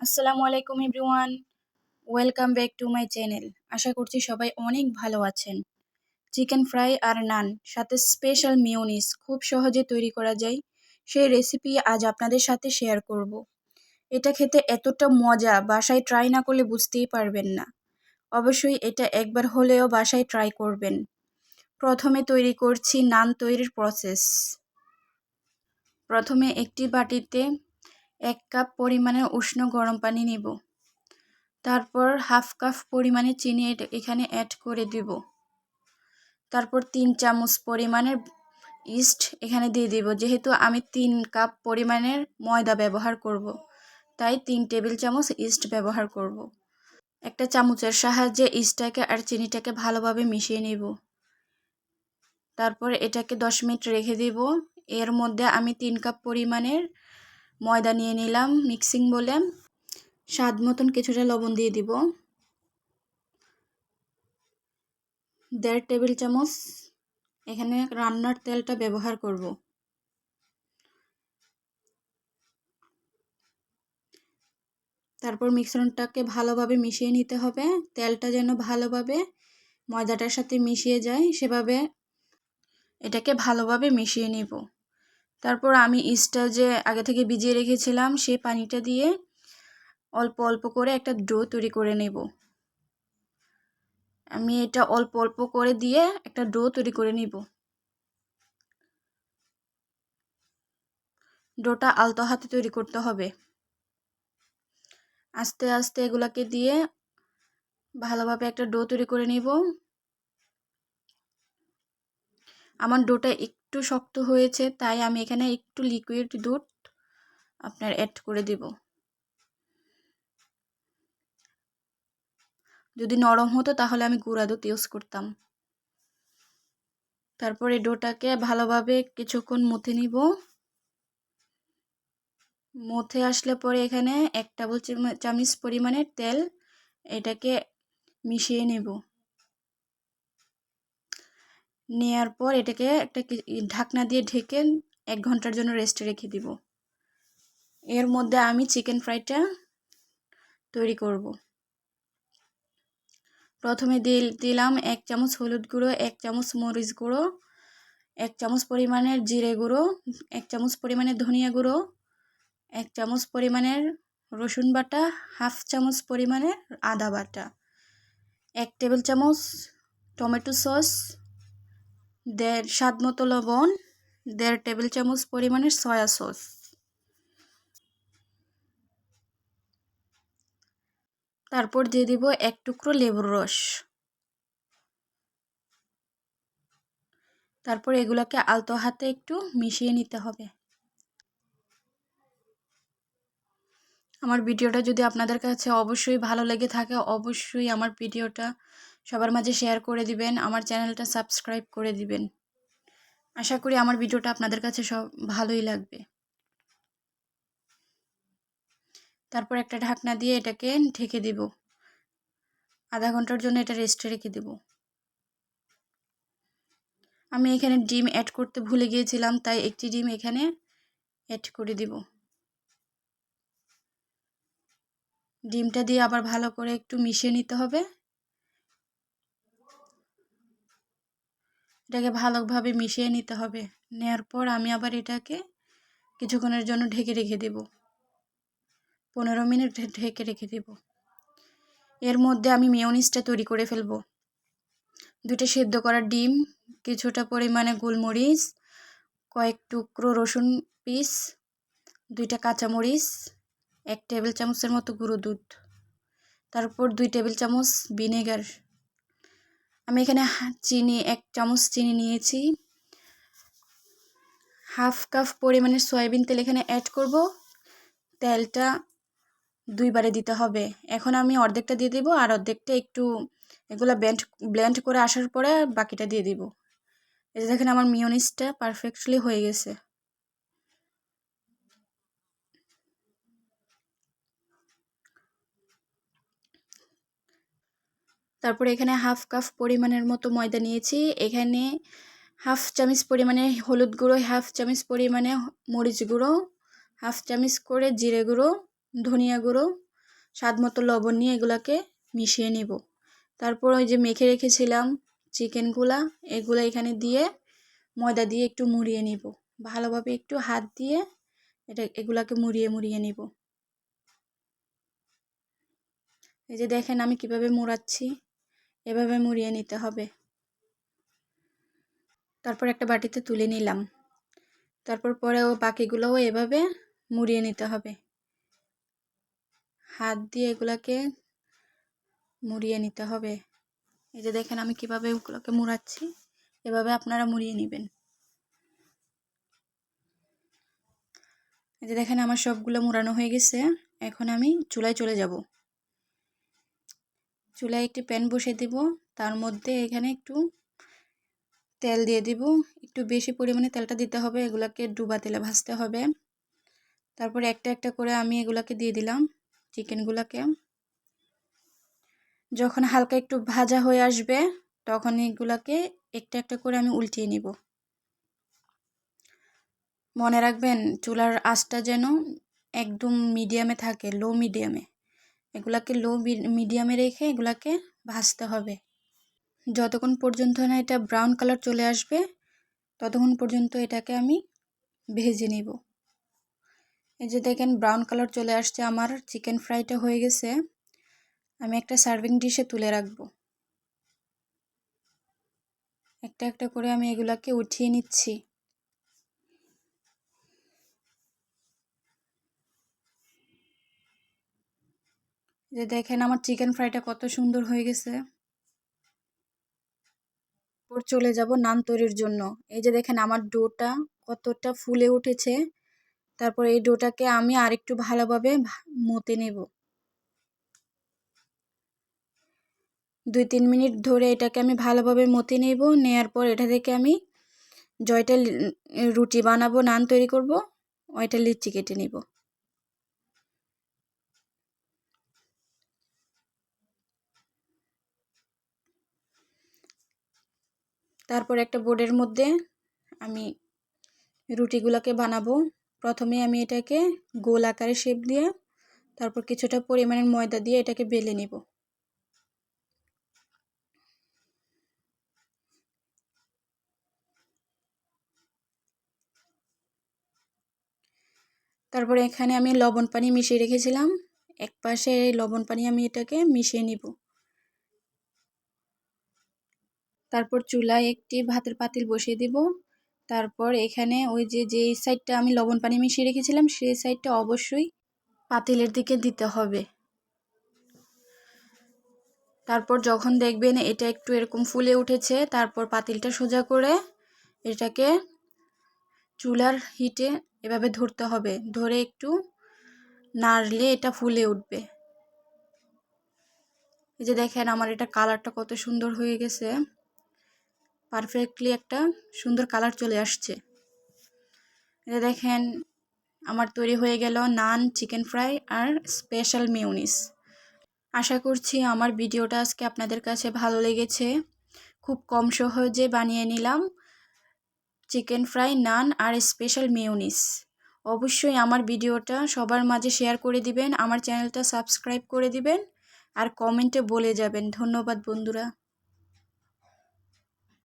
আসসালামু আলাইকুম everyone. Welcome back to my channel. আশা করছি সবাই অনেক ভালো আছেন। চিকেন ফ্রাই আর নান, সাথে স্পেশাল মিওনিস খুব সহজে তৈরি করা যায়। সেই রেসিপি আজ আপনাদের সাথে শেয়ার করব। এটা খেতে এতটা মজা বাসায় ট্রাই না করলে বুঝতেই পারবেন না। অবশ্যই এটা একবার হলেও বাসায় ট্রাই করবেন। প্রথমে তৈরি করছি নান তৈরির প্রসেস। প্রথমে একটি বাটিতে এক কাপ পরিমাণে উষ্ণ গরম পানি নিব তারপর হাফ কাপ পরিমাণে চিনি এখানে অ্যাড করে দিব তারপর তিন চামচ পরিমাণের ইস্ট এখানে দিয়ে দিব যেহেতু আমি তিন কাপ পরিমাণের ময়দা ব্যবহার করব। তাই তিন টেবিল চামচ ইস্ট ব্যবহার করব। একটা চামচের সাহায্যে ইস্টটাকে আর চিনিটাকে ভালোভাবে মিশিয়ে নিব তারপর এটাকে দশ মিনিট রেখে দিব এর মধ্যে আমি তিন কাপ পরিমাণের ময়দা নিয়ে নিলাম মিক্সিং বলে। স্বাদ মতন কিছুটা লবণ দিয়ে দিব। দেড় টেবিল চামচ এখানে রান্নার তেলটা ব্যবহার করব। তারপর মিশ্রণটাকে ভালোভাবে মিশিয়ে নিতে হবে। তেলটা যেন ভালোভাবে ময়দাটার সাথে মিশিয়ে যায়, সেভাবে এটাকে ভালোভাবে মিশিয়ে নিব। তারপর আমি ইস্টটা যে আগে থেকে ভিজিয়ে রেখেছিলাম, সেই পানিটা দিয়ে অল্প অল্প করে একটা ডো তৈরি করে নেব। আমি এটা অল্প অল্প করে দিয়ে একটা ডো তৈরি করে নিব। ডোটা আলতো হাতে তৈরি করতে হবে। আস্তে আস্তে এগুলাকে দিয়ে ভালোভাবে একটা ডো তৈরি করে নিব। আমার ডোটা একটু শক্ত হয়েছে, তাই আমি এখানে একটু লিকুইড দুধ আপনার অ্যাড করে দিব। যদি নরম হতো তাহলে আমি গুঁড়া দুধ ইউজ করতাম। তারপরে ডোটাকে ভালোভাবে কিছুক্ষণ মুথে নিব। মুথে আসলে পরে এখানে এক টেবিল চামচ পরিমাণের তেল এটাকে মিশিয়ে নেব। নেয়ার পর এটাকে একটা ঢাকনা দিয়ে ঢেকে এক ঘণ্টার জন্য রেস্টে রেখে দিব। এর মধ্যে আমি চিকেন ফ্রাইটা তৈরি করব। প্রথমে দিল, দিলাম এক চামচ হলুদ গুঁড়ো, এক চামচ মরিচ গুঁড়ো, এক চামচ পরিমাণের জিরে গুঁড়ো, এক চামচ পরিমাণের ধনিয়া গুঁড়ো, এক চামচ পরিমাণের রসুন বাটা, হাফ চামচ পরিমাণের আদা বাটা, এক টেবিল চামচ টমেটো সস দেড় স্বাদ মতো লবণ, দেড় টেবিল চামচ পরিমাণের সয়া সস। তারপর দিয়ে দিব এক টুকরো লেবুর রস। তারপর এগুলোকে আলতো হাতে একটু মিশিয়ে নিতে হবে। আমার ভিডিওটা যদি আপনাদের কাছে অবশ্যই ভালো লেগে থাকে, অবশ্যই আমার ভিডিওটা সবার মাঝে শেয়ার করে দিবেন, আমার চ্যানেলটা সাবস্ক্রাইব করে দিবেন। আশা করি আমার ভিডিওটা আপনাদের কাছে সব ভালোই লাগবে। তারপর একটা ঢাকনা দিয়ে এটাকে ঢেকে দিব। আধা ঘণ্টার জন্য এটা রেস্টে রেখে দেব। আমি এখানে ডিম অ্যাড করতে ভুলে গিয়েছিলাম, তাই একটি ডিম এখানে অ্যাড করে দিব। ডিমটা দিয়ে আবার ভালো করে একটু মিশিয়ে নিতে হবে। এটাকে ভালোভাবে মিশিয়ে নিতে হবে। নেওয়ার পর আমি আবার এটাকে কিছুক্ষণের জন্য ঢেকে রেখে দেব। পনেরো মিনিট ঢেকে রেখে দেব। এর মধ্যে আমি মেয়নিসটা তৈরি করে ফেলব। দুটো সেদ্ধ করা ডিম, কিছুটা পরিমাণে গোলমরিচ, কয়েক টুকরো রসুন পিস, দুইটা কাঁচামরিচ, এক টেবিল চামচের মতো গুঁড়ো দুধ। তারপর দুই টেবিল চামচ ভিনেগার আমি এখানে চিনি, এক চামচ চিনি নিয়েছি। হাফ কাপ পরিমাণে সয়াবিন তেল এখানে অ্যাড করব। তেলটা দুইবারে দিতে হবে। এখন আমি অর্ধেকটা দিয়ে দিব আর অর্ধেকটা একটু এগুলো ব্লেন্ড ব্লেন্ড করে আসার পরে বাকিটা দিয়ে দিব। এই দেখেন আমার মিওনিসটা পারফেক্টলি হয়ে গেছে। তারপরে এখানে হাফ কাপ পরিমাণের মতো ময়দা নিয়েছি। এখানে হাফ চামচ পরিমাণে হলুদ গুঁড়ো, হাফ চামচ পরিমাণে মরিচ গুঁড়ো, হাফ চামচ করে জিরে গুঁড়ো, ধনিয়া গুঁড়ো, স্বাদ মতো লবণ নিয়ে এগুলাকে মিশিয়ে নেব। তারপর ওই যে মেখে রেখেছিলাম চিকেনগুলা এগুলো এখানে দিয়ে ময়দা দিয়ে একটু মুড়িয়ে নিব। ভালোভাবে একটু হাত দিয়ে এটা এগুলাকে মুড়িয়ে মুড়িয়ে নিব। এই যে দেখেন আমি কীভাবে মুড়াচ্ছি। এভাবে মুড়িয়ে নিতে হবে। তারপর একটা বাটিতে তুলে নিলাম। তারপর পরে ও বাকিগুলোও এভাবে মুড়িয়ে নিতে হবে। হাত দিয়ে এগুলাকে মুড়িয়ে নিতে হবে। এই যে দেখেন আমি কীভাবে ওগুলোকে মুড়াচ্ছি, এভাবে আপনারা মুড়িয়ে নেবেন। এই যে দেখেন আমার সবগুলো মুড়ানো হয়ে গেছে, এখন আমি চুলায় চলে যাব। চুলায় একটি প্যান বসে দিব। তার মধ্যে এখানে একটু তেল দিয়ে দিব। একটু বেশি পরিমাণে তেলটা দিতে হবে। এগুলাকে ডুবা তেলে ভাজতে হবে। তারপর একটা একটা করে আমি এগুলাকে দিয়ে দিলাম চিকেনগুলোকে। যখন হালকা একটু ভাজা হয়ে আসবে, তখন এগুলাকে একটা একটা করে আমি উল্টিয়ে নিব। মনে রাখবেন, চুলার আঁচটা যেন একদম মিডিয়ামে থাকে, লো মিডিয়ামে। এগুলাকে লো মিডিয়ামে রেখে এগুলাকে ভাজতে হবে। যতক্ষণ পর্যন্ত না এটা ব্রাউন কালার চলে আসবে, ততক্ষণ পর্যন্ত এটাকে আমি ভেজে নিব। এই যে দেখেন ব্রাউন কালার চলে আসছে, আমার চিকেন ফ্রাইটা হয়ে গেছে। আমি একটা সার্ভিং ডিশে তুলে রাখব। একটা একটা করে আমি এগুলাকে উঠিয়ে নিচ্ছি। যে দেখেন আমার চিকেন ফ্রাইটা কত সুন্দর হয়ে গেছে। চলে যাব নান তৈরির জন্য। এই যে দেখেন আমার ডোটা কতটা ফুলে উঠেছে। তারপর এই ডোটাকে আমি আরেকটু ভালোভাবে মতে নেব। দুই তিন মিনিট ধরে এটাকে আমি ভালোভাবে মতে নেব। নেয়ার পর এটা থেকে আমি জয়টা রুটি বানাবো, নান তৈরি করব, ওইটা লিচি কেটে নেব। তারপর একটা বোর্ডের মধ্যে আমি রুটিগুলোকে বানাবো। প্রথমে আমি এটাকে গোল আকারে শেপ দিয়ে তারপর কিছুটা পরিমাণের ময়দা দিয়ে এটাকে বেলে নিব। তারপর এখানে আমি লবণ পানি মিশিয়ে রেখেছিলাম। এক পাশে লবণ পানি আমি এটাকে মিশিয়ে নিব। তারপর চুলায় একটি ভাতের পাতিল বসিয়ে দিব। তারপর এখানে ওই যে যে সাইডটা আমি লবণ পানি মিশিয়ে রেখেছিলাম, সেই সাইডটা অবশ্যই পাতিলের দিকে দিতে হবে। তারপর যখন দেখবেন এটা একটু এরকম ফুলে উঠেছে, তারপর পাতিলটা সোজা করে এটাকে চুলার হিটে এভাবে ধরতে হবে। ধরে একটু নাড়লে এটা ফুলে উঠবে। এই যে দেখেন আমার এটা কালারটা কত সুন্দর হয়ে গেছে। পারফেক্টলি একটা সুন্দর কালার চলে আসছে। এটা দেখেন, আমার তৈরি হয়ে গেল নান চিকেন ফ্রাই আর স্পেশাল মিউনিস আশা করছি আমার ভিডিওটা আজকে আপনাদের কাছে ভালো লেগেছে। খুব কম সহজে বানিয়ে নিলাম চিকেন ফ্রাই নান আর স্পেশাল মিউনিস অবশ্যই আমার ভিডিওটা সবার মাঝে শেয়ার করে দিবেন, আমার চ্যানেলটা সাবস্ক্রাইব করে দিবেন, আর কমেন্টে বলে যাবেন। ধন্যবাদ বন্ধুরা।